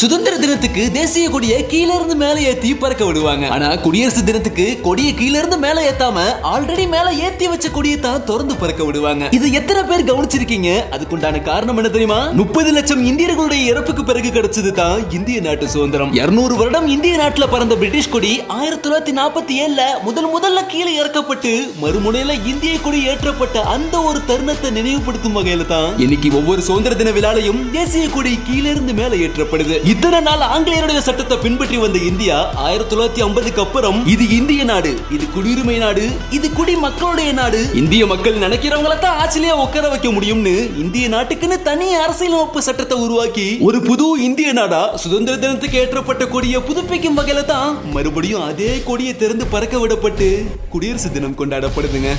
சுதந்திர தினத்துக்கு தேசிய கொடியை கீழ இருந்து மேல ஏத்தி பறக்க விடுவாங்க. ஆனா குடியரசு தினத்துக்கு கொடியை கீழ இருந்து மேல ஏத்தாம ஆல்ரெடி மேல ஏத்தி வச்ச கொடியை தான் திறந்து பறக்க விடுவாங்க. இது எத்தனை பேர் கவனிச்சிருக்கீங்க? அதுக்குண்டான காரணம் என்ன தெரியுமா? முப்பது லட்சம் இந்தியர்களுடைய இறப்புக்கு பிறகு கிடைச்சது தான் இந்திய நாட்டு சுதந்திரம். 200 வருடம் இந்திய நாட்டுல பறந்த பிரிட்டிஷ் கொடி ஆயிரத்தி தொள்ளாயிரத்தி நாற்பத்தி ஏழுல முதல் முதல்ல கீழே இறக்கப்பட்டு மறுமுனையில இந்திய கொடி ஏற்றப்பட்ட அந்த ஒரு தருணத்தை நினைவுபடுத்தும் வகையில தான் இன்னைக்கு ஒவ்வொரு சுதந்திர தின விழாலையும் தேசிய கொடி கீழே இருந்து மேல ஏற்றப்படுது. இத்தனை நாள் ஆங்கிலேயருடைய சட்டத்தை பின்பற்றி வந்த இந்தியா ஆயிரத்தி தொள்ளாயிரத்தி ஐம்பதுக்கு அப்புறம் இது இந்திய நாடு இது குடியுரிமை நாடு இது குடி மக்களுடைய நாடு. இந்திய மக்கள் நினைக்கிறவங்கள தான் ஆட்சியிலேயே உட்கார வைக்க முடியும்னு இந்திய நாட்டுக்குன்னு தனி அரசியலமைப்பு சட்டத்தை உருவாக்கி ஒரு புது இந்திய நாடா சுதந்திர தினத்துக்கு ஏற்றப்பட்ட கொடியை புதுப்பிக்கும் வகையில தான் மறுபடியும் அதே கொடியை திறந்து பறக்க விடப்பட்டு குடியரசு தினம் கொண்டாடப்படுதுங்க.